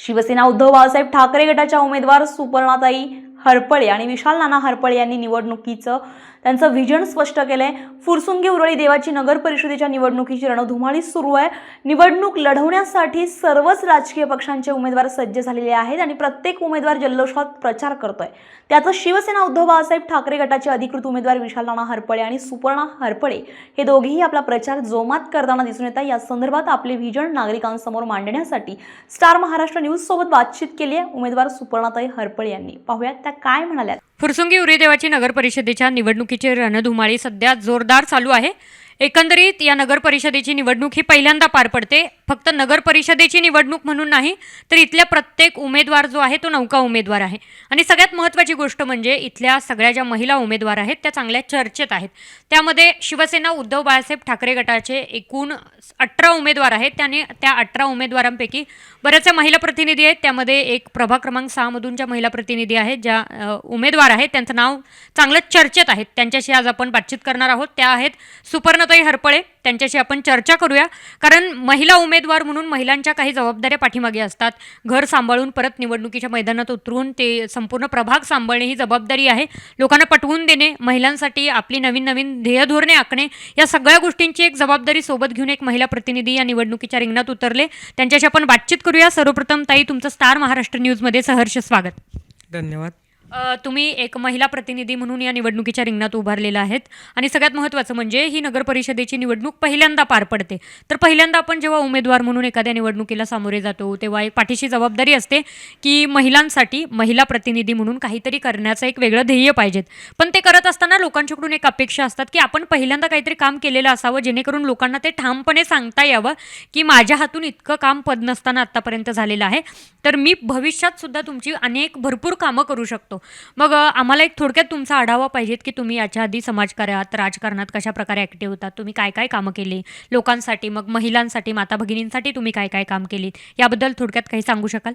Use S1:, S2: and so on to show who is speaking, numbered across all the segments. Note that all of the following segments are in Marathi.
S1: शिवसेना उद्धव बाळासाहेब ठाकरे गटाच्या उमेदवार सुपर्णाताई हरपळे आणि विशाल नाना हरपळे यांनी निवडणुकीचं त्यांचं व्हिजन स्पष्ट केलंय. फुरसुंगी उरळी देवाची नगर परिषदेच्या निवडणुकीची रणधुमाळी सुरू आहे. निवडणूक लढवण्यासाठी सर्वच राजकीय पक्षांचे उमेदवार सज्ज झालेले आहेत आणि प्रत्येक उमेदवार जल्लोषात प्रचार करतोय. त्याचं शिवसेना उद्धव बाळासाहेब ठाकरे गटाचे अधिकृत उमेदवार विशाल राणा हरपळे आणि सुपर्णा हरपळे हे दोघेही आपला प्रचार जोमात करताना दिसून येतात या संदर्भात आपले व्हिजन नागरिकांसमोर मांडण्यासाठी स्टार महाराष्ट्र न्यूज सोबत बातचीत केली आहे उमेदवार सुपर्णाताई हरपळे यांनी. पाहूयात त्या काय म्हणाल्या.
S2: फुरसुंगी उरीदेवाची नगर परिषदेच्या निवडणुकीची रणधुमाळी सध्या जोरदार चालू आहे. एकंदरीत या नगर परिषदेची निवडणूक ही पहिल्यांदा पार पडते. फक्त नगर परिषदेची निवडणूक म्हणून नाही तर इथल्या प्रत्येक उमेदवार जो आहे तो नौका उमेदवार आहे. आणि सगळ्यात महत्त्वाची गोष्ट म्हणजे इथल्या सगळ्या ज्या महिला उमेदवार आहेत त्या चांगल्या चर्चेत आहेत. त्यामध्ये शिवसेना उद्धव बाळासाहेब ठाकरे गटाचे एकूण अठरा उमेदवार आहेत. त्याने त्या अठरा उमेदवारांपैकी बऱ्याचशा महिला प्रतिनिधी आहेत. त्यामध्ये एक प्रभा क्रमांक सहामधून ज्या महिला प्रतिनिधी आहेत ज्या उमेदवार आहेत त्यांचं नाव चांगलं चर्चेत आहेत. त्यांच्याशी आज आपण बातचीत करणार आहोत. त्या आहेत सुपर्ण सुपर्णताई हरपळे त्यांच्याशी आपण चर्चा करूया. कारण महिला उमेदवार म्हणून महिलांच्या काही जबाबदाऱ्या पाठीमागे असतात. घर सांभाळून परत निवडणुकीच्या मैदानात उतरून ते संपूर्ण प्रभाग सांभाळणे ही जबाबदारी आहे. लोकांना पटवून देणे महिलांसाठी आपली नवीन नवीन ध्येयधोरणे आखणे या सगळ्या गोष्टींची एक जबाबदारी सोबत घेऊन एक महिला प्रतिनिधी या निवडणुकीच्या रिंगणात उतरले. त्यांच्याशी आपण बातचीत करूया. सर्वप्रथम ताई तुमचं स्टार महाराष्ट्र न्यूजमध्ये सहर्ष स्वागत.
S3: धन्यवाद.
S2: अ, तुम्ही एक महिला प्रतिनिधी म्हणून या निवडणुकीच्या रिंगणात उभारलेला आहेत. आणि सगळ्यात महत्त्वाचं म्हणजे ही नगर परिषदेची निवडणूक पहिल्यांदा पार पडते. तर पहिल्यांदा आपण जेव्हा उमेदवार म्हणून एखाद्या निवडणुकीला सामोरे जातो तेव्हा एक पाठीशी जबाबदारी असते की महिलांसाठी महिला प्रतिनिधी म्हणून काहीतरी करण्याचं एक वेगळं ध्येय पाहिजेत. पण ते करत असताना लोकांच्याकडून एक अपेक्षा असतात की आपण पहिल्यांदा काहीतरी काम केलेलं असावं जेणेकरून लोकांना ते ठामपणे सांगता यावं की माझ्या हातून इतकं काम पद नसताना आत्तापर्यंत झालेलं आहे. तर मी भविष्यात सुद्धा तुमची अनेक भरपूर कामं करू शकतो. मग आम्हाला एक थोडक्यात तुमचा आढावा पाहिजेत की तुम्ही याच्या आधी समाजकार्यात राजकारणात कशा प्रकारे ॲक्टिव्ह होतात? तुम्ही काय काय कामं केली? लोकांसाठी मग महिलांसाठी माता भगिनींसाठी तुम्ही काय काय काम केलीत? याबद्दल थोडक्यात काही सांगू शकाल?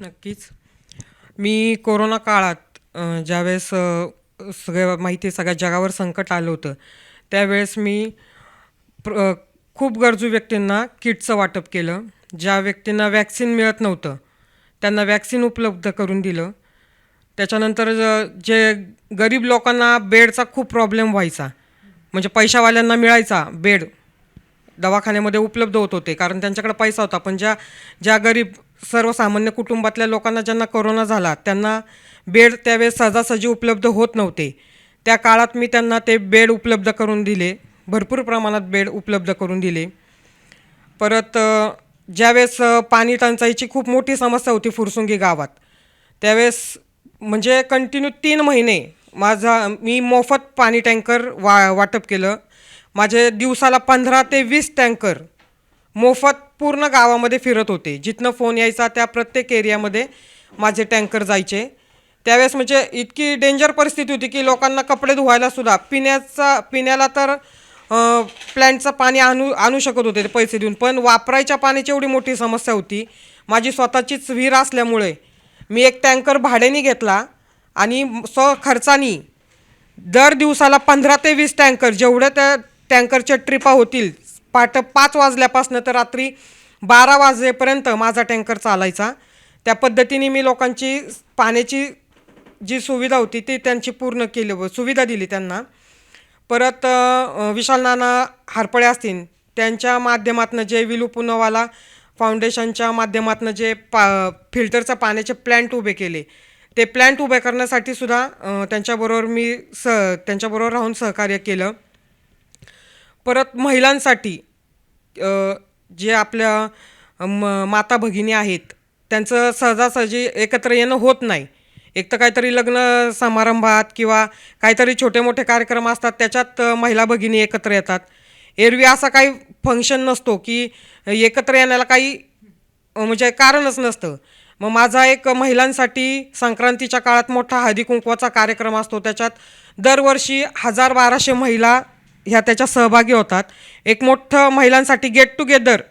S3: नक्कीच. मी कोरोना काळात ज्यावेळेस सगळ्या माहिती सगळ्या जगावर संकट आलं होतं त्यावेळेस मी प्र खूप गरजू व्यक्तींना किटचं वाटप केलं. ज्या व्यक्तींना वॅक्सिन मिळत नव्हतं त्यांना वॅक्सिन उपलब्ध करून दिलं. त्याच्यानंतर जे गरीब लोकांना बेडचा खूप प्रॉब्लेम व्हायचा. म्हणजे पैशावाल्यांना मिळायचा बेड. दवाखान्यामध्ये उपलब्ध होत होते कारण त्यांच्याकडे पैसा होता. पण ज्या ज्या गरीब सर्वसामान्य कुटुंबातल्या लोकांना ज्यांना कोरोना झाला त्यांना बेड त्यावेळेस सहजासहजी उपलब्ध होत नव्हते. त्या काळात मी त्यांना ते बेड उपलब्ध करून दिले. भरपूर प्रमाणात बेड उपलब्ध करून दिले. परत ज्यावेळेस पाणी टंचाईची खूप मोठी समस्या होती फुरसुंगी गावात त्यावेळेस म्हणजे कंटिन्यू तीन महिने माझा मी मोफत पाणी टँकर वा वाटप केलं. माझे दिवसाला पंधरा ते वीस टँकर मोफत पूर्ण गावामध्ये फिरत होते. जिथनं फोन यायचा त्या प्रत्येक एरियामध्ये माझे टँकर जायचे. त्यावेळेस म्हणजे इतकी डेंजर परिस्थिती होती की लोकांना कपडे धुवायलासुद्धा पिण्याचा पिण्याला तर प्लॅन्टचं पाणी आणू आणू शकत होते ते पैसे देऊन. पण वापरायच्या पाण्याची एवढी मोठी समस्या होती. माझी स्वतःचीच विहीर असल्यामुळे मी एक टँकर भाड्याने घेतला आणि स्व खर्चानी दर दिवसाला पंधरा ते वीस टँकर जेवढ्या त्या टँकरच्या ट्रिपा होतील पाट पाच वाजल्यापासनं तर रात्री बारा वाजेपर्यंत माझा टँकर चालायचा. त्या पद्धतीने मी लोकांची पाण्याची जी सुविधा होती ती त्यांची पूर्ण केली व सुविधा दिली त्यांना. परत विशाल नाना हरपळे असतील त्यांच्या माध्यमातून जे विलू पुनवाला फाउंडेशनच्या माध्यमातून जे पा फिल्टरचा पाण्याचे प्लॅन्ट उभे केले. ते प्लॅन्ट उभे करण्यासाठी सुद्धा त्यांच्याबरोबर मी स त्यांच्याबरोबर राहून सहकार्य केलं. परत महिलांसाठी जे आपल्या म माता भगिनी आहेत त्यांचं सहजासहजी एकत्र येणं होत नाही. एक तर काहीतरी लग्न समारंभात किंवा काहीतरी छोटे मोठे कार्यक्रम असतात त्याच्यात महिला भगिनी एकत्र येतात. एरवी असा काही फंक्शन नसतो की एकत्र येण्याला काही म्हणजे कारणच नसतं. मग माझा एक महिलांसाठी संक्रांतीच्या काळात मोठा हळदी कुंकवाचा कार्यक्रम असतो. त्याच्यात दरवर्षी हजार बाराशे महिला ह्या त्याच्या सहभागी होतात. एक मोठं महिलांसाठी गेट टुगेदर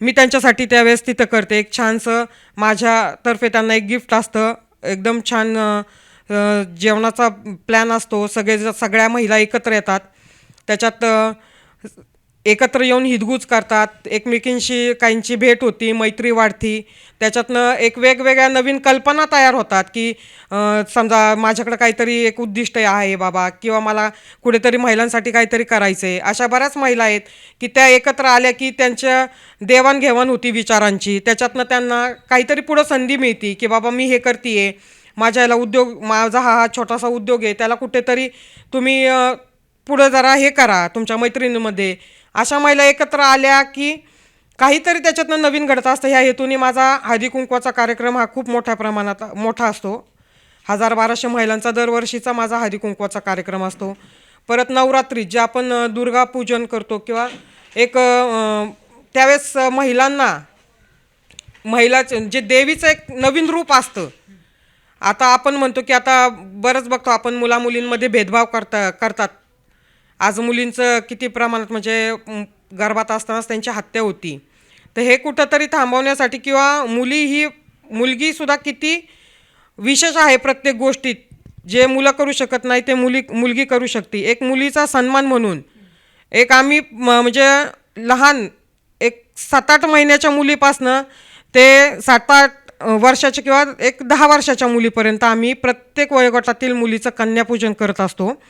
S3: मी त्यांच्यासाठी त्यावेळेस तिथं करते. एक छानसं माझ्यातर्फे त्यांना एक गिफ्ट असतं. एकदम छान जेवणाचा प्लॅन असतो. सगळे ज- सगळ्या महिला एकत्र येतात. त्याच्यात एकत्र येऊन हितगुज करतात. एकमेकींशी काहींची भेट होती मैत्री वाढती. त्याच्यातनं एक वेगवेगळ्या नवीन कल्पना तयार होतात की समजा माझ्याकडं काहीतरी एक उद्दिष्ट आहे बाबा किंवा मला कुठेतरी महिलांसाठी काहीतरी करायचं आहे अशा बऱ्याच महिला आहेत की त्या एकत्र आल्या की त्यांच्या देवाणघेवाण होती विचारांची. त्याच्यातनं त्यांना काहीतरी पुढं संधी मिळती की बाबा मी हे करते आहे माझ्या याला उद्योग माझा हा हा छोटासा उद्योग आहे. त्याला कुठेतरी तुम्ही पुढं जरा हे करा तुमच्या मैत्रिणीमध्ये. अशा महिला एकत्र आल्या की काहीतरी त्याच्यातनं नवीन घडत असतं. ह्या हेतूने माझा हळदी कुंकवाचा कार्यक्रम हा खूप मोठ्या प्रमाणात मोठा असतो. हजार बाराशे महिलांचा दरवर्षीचा माझा हळदी कुंकवाचा कार्यक्रम असतो. परत नवरात्रीत जे आपण दुर्गापूजन करतो किंवा एक त्यावेळेस महिलांना महिलाचं जे देवीचं एक नवीन रूप असतं. आता आपण म्हणतो की आता बरंच बघतो आपण मुलामुलींमध्ये भेदभाव करता करतात. आज मुलींचं किती प्रमाणात म्हणजे गर्भात असतानाच त्यांची हत्या होती. तर हे कुठंतरी थांबवण्यासाठी किंवा मुली ही मुलगीसुद्धा किती विशेष आहे प्रत्येक गोष्टीत. जे मुलं करू शकत नाही ते मुली मुलगी करू शकते. एक मुलीचा सन्मान म्हणून. एक आम्ही म- म्हणजे लहान एक सात आठ महिन्याच्या मुलीपासनं ते सात आठ वर्षाच्या किंवा एक दहा वर्षाच्या मुलीपर्यंत आम्ही प्रत्येक वयोगटातील मुलीचं कन्यापूजन करत असतो.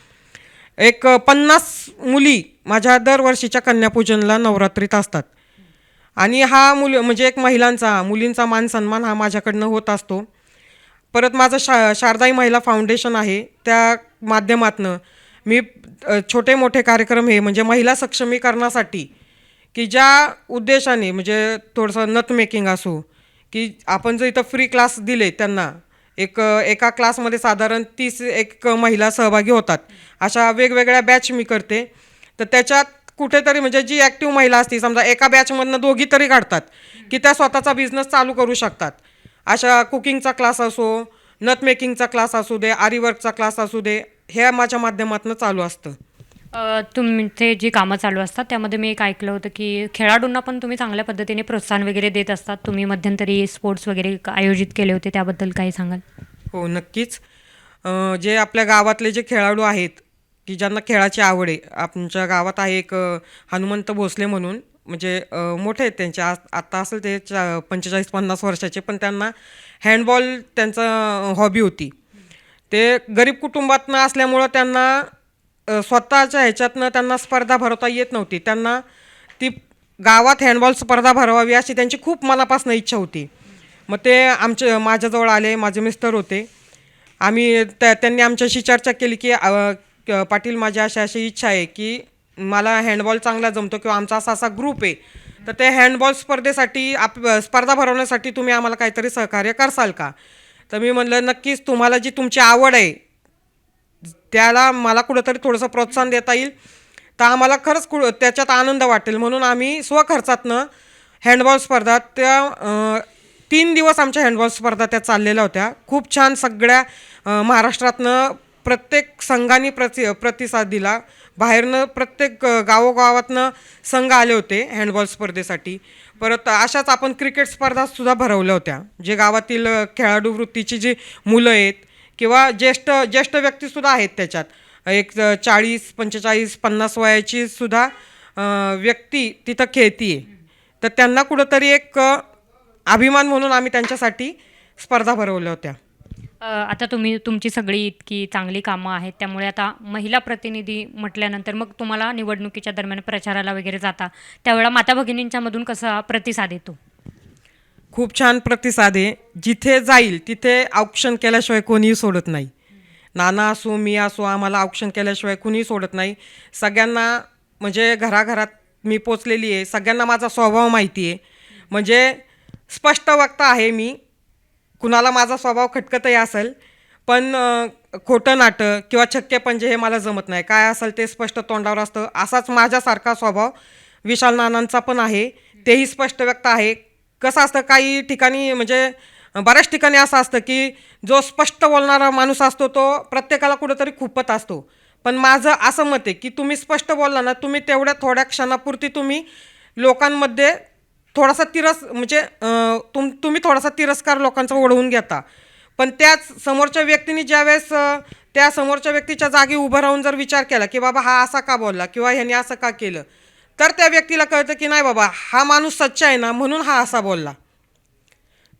S3: एक पन्नास मुली माझ्या दरवर्षीच्या कन्यापूजनला नवरात्रीत असतात. आणि हा मुल म्हणजे एक महिलांचा मुलींचा मान सन्मान हा माझ्याकडनं होत असतो. परत माझं शा शारदाई महिला फाउंडेशन आहे. त्या माध्यमातनं मी छोटे मोठे कार्यक्रम हे म्हणजे महिला सक्षमीकरणासाठी की ज्या उद्देशाने म्हणजे थोडंसं नथ मेकिंग असो की आपण जर इथं फ्री क्लास दिले त्यांना एक एका क्लासमध्ये साधारण तीस एक महिला सहभागी होतात. अशा वेगवेगळ्या बॅच मी करते. तर त्याच्यात कुठेतरी म्हणजे जी ॲक्टिव्ह महिला असते समजा एका बॅचमधनं दोघी तरी काढतात की त्या स्वतःचा बिझनेस चालू करू शकतात. अशा कुकिंगचा क्लास असो नथ मेकिंगचा क्लास असू दे आरीवर्कचा क्लास असू दे हे माझ्या माध्यमातून चालू असतं.
S2: तुमचे जी कामं चालू असतात त्यामध्ये मी एक ऐकलं होतं की खेळाडूंना पण तुम्ही चांगल्या पद्धतीने प्रोत्साहन वगैरे देत असतात. तुम्ही मध्यंतरी स्पोर्ट्स वगैरे आयोजित केले होते त्याबद्दल काही सांगाल?
S3: हो नक्कीच. जे आपल्या गावातले जे खेळाडू आहेत की ज्यांना खेळाची आवड आहे आमच्या गावात आहे एक हनुमंत भोसले म्हणून. म्हणजे मोठे आहेत त्यांचे. आज आत्ता असेल ते चा पंचेचाळीस पन्नास वर्षाचे पण त्यांना हँडबॉल त्यांचं हॉबी होती. ते गरीब कुटुंबातनं असल्यामुळं त्यांना स्वतःच्या ह्याच्यातनं त्यांना स्पर्धा भरवता येत नव्हती. त्यांना ती गावात हँडबॉल स्पर्धा भरवावी अशी त्यांची खूप मनापासून इच्छा होती. मग ते आमच्या माझ्याजवळ आले माझे मिस्टर होते. आम्ही त्या त्यांनी आमच्याशी चर्चा केली की पाटील माझी अशी अशी इच्छा आहे की मला हँडबॉल चांगला जमतो किंवा आमचा असा असा ग्रुप आहे. तर ते हँडबॉल स्पर्धेसाठी आप स्पर्धा भरवण्यासाठी तुम्ही आम्हाला काहीतरी सहकार्य करसाल का? तर मी म्हणलं नक्कीच तुम्हाला जी तुमची आवड आहे त्याला मला कुठंतरी थोडंसं प्रोत्साहन देता येईल. तर आम्हाला खरंच कु त्याच्यात आनंद वाटेल. म्हणून आम्ही स्वखर्चातनं हँडबॉल स्पर्धा त्या तीन दिवस आमच्या हँडबॉल स्पर्धा त्या चाललेल्या होत्या. खूप छान सगळ्या महाराष्ट्रातनं प्रत्येक संघाने प्रति प्रतिसाद दिला. बाहेरनं प्रत्येक गावोगावातनं संघ आले होते हँडबॉल स्पर्धेसाठी. परत अशाच आपण क्रिकेट स्पर्धासुद्धा भरवल्या होत्या. जे गावातील खेळाडूवृत्तीची खेळाडू वृत्तीची जी मुलं आहेत किंवा ज्येष्ठ ज्येष्ठ व्यक्तीसुद्धा आहेत त्याच्यात. एक चाळीस पंचेचाळीस पन्नास वयाची सुद्धा व्यक्ती तिथं खेळती आहे तर त्यांना कुठंतरी एक अभिमान म्हणून आम्ही त्यांच्यासाठी स्पर्धा भरवल्या होत्या.
S2: आता तुम्ही तुमची सगळी इतकी चांगली कामं आहेत त्यामुळे आता महिला प्रतिनिधी म्हटल्यानंतर मग तुम्हाला निवडणुकीच्या दरम्यान प्रचाराला वगैरे जाता त्यावेळा माता भगिनींच्यामधून कसा प्रतिसाद येतो?
S3: खूप छान प्रतिसाद आहे. जिथे जाईल तिथे औक्षण केल्याशिवाय कोणीही सोडत नाही. नाना असो मी असो आम्हाला औक्षण केल्याशिवाय कुणीही सोडत नाही. सगळ्यांना म्हणजे घराघरात मी पोचलेली आहे. सगळ्यांना माझा स्वभाव माहिती आहे. म्हणजे स्पष्ट वक्ता आहे मी. कुणाला माझा स्वभाव खटकतही असेल पण खोटं नाटं किंवा छक्के पंजे हे मला जमत नाही. काय असेल ते स्पष्ट तोंडावर असतं. असाच माझ्यासारखा स्वभाव विशाल नानांचा पण आहे. तेही स्पष्ट व्यक्त आहे. कसं असतं काही ठिकाणी म्हणजे बऱ्याच ठिकाणी असं असतं की जो स्पष्ट बोलणारा माणूस असतो तो प्रत्येकाला कुठंतरी खूपत असतो. पण माझं असं मत आहे की तुम्ही स्पष्ट बोलला ना तुम्ही तेवढ्या थोड्या क्षणापुरती तुम्ही लोकांमध्ये थोडासा तिरस म्हणजे तुम तुम्ही थोडासा तिरस्कार लोकांचा ओढवून घेता. पण त्याच समोरच्या व्यक्तीने ज्यावेळेस त्या समोरच्या व्यक्तीच्या जागी उभं राहून जर विचार केला की बाबा हा असा का बोलला किंवा ह्याने असं का केलं तर त्या व्यक्तीला कळतं की नाही बाबा हा माणूस सच्चा आहे ना म्हणून हा असा बोलला.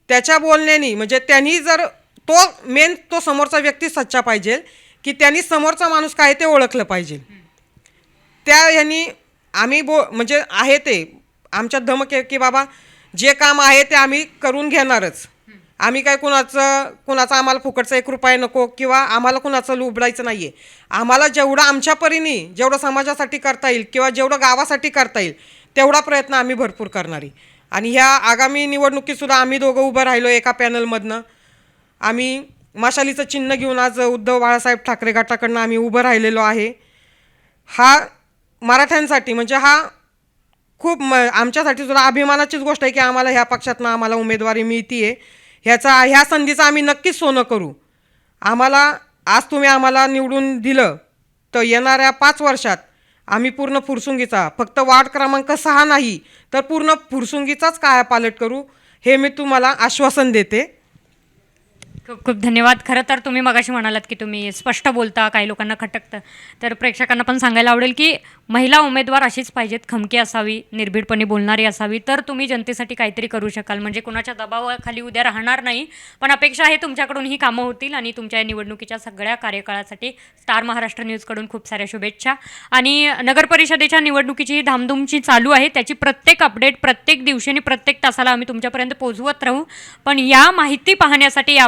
S3: त्याच्या बोलण्याने म्हणजे त्यांनी जर तो मेन तो समोरचा व्यक्ती सच्चा पाहिजे की त्यांनी समोरचा माणूस काय ते ओळखलं पाहिजे. त्या ह्यांनी आम्ही बो म्हणजे आहे ते आमच्या धमक की बाबा जे काम आहे ते आम्ही करून घेणारच. आम्ही काय कुणाचं कुणाचा आम्हाला फुकटचा एक रुपया नको किंवा आम्हाला कुणाचं लुबडायचं नाही आहे आम्हाला जेवढं आमच्या परीने जेवढं समाजासाठी करता येईल किंवा जेवढं गावासाठी करता येईल तेवढा प्रयत्न आम्ही भरपूर करणारी. आणि ह्या आगामी निवडणुकीतसुद्धा आम्ही दोघं उभं राहिलो एका पॅनलमधनं. आम्ही मशालीचं चिन्ह घेऊन आज उद्धव बाळासाहेब ठाकरे गटाकडनं आम्ही उभं राहिलेलो आहे. हा मराठ्यांसाठी म्हणजे हा खूप म आमच्यासाठी सुद्धा अभिमानाचीच गोष्ट आहे की आम्हाला ह्या पक्षातनं आम्हाला उमेदवारी मिळती आहे ह्याचा ह्या संधीचं आम्ही नक्कीच सोनं करू. आम्हाला आज तुम्ही आम्हाला निवडून दिलं तर येणाऱ्या पाच वर्षात आम्ही पूर्ण फुरसुंगीचा फक्त वार्ड क्रमांक सहा नाही तर पूर्ण फुरसुंगीचाच कायापालट करू हे मी तुम्हाला आश्वासन देते.
S2: खूप खूप धन्यवाद. खरं तर तुम्ही मगाशी म्हणालात की तुम्ही स्पष्ट बोलता काही लोकांना खटकतं. तर प्रेक्षकांना पण सांगायला आवडेल की महिला उमेदवार अशीच पाहिजेत खमकी असावी निर्भीडपणे बोलणारी असावी. तर तुम्ही जनतेसाठी काहीतरी करू शकाल. म्हणजे कुणाच्या दबावाखाली उद्या राहणार नाही पण अपेक्षा आहे तुमच्याकडून ही कामं होतील आणि तुमच्या या निवडणुकीच्या सगळ्या कार्यकाळासाठी स्टार महाराष्ट्र न्यूजकडून खूप साऱ्या शुभेच्छा. आणि नगरपरिषदेच्या निवडणुकीची ही धामधूमची चालू आहे त्याची प्रत्येक अपडेट प्रत्येक दिवशी आणि प्रत्येक तासाला आम्ही तुमच्यापर्यंत पोहोचवत राहू. पण या माहिती पाहण्यासाठी या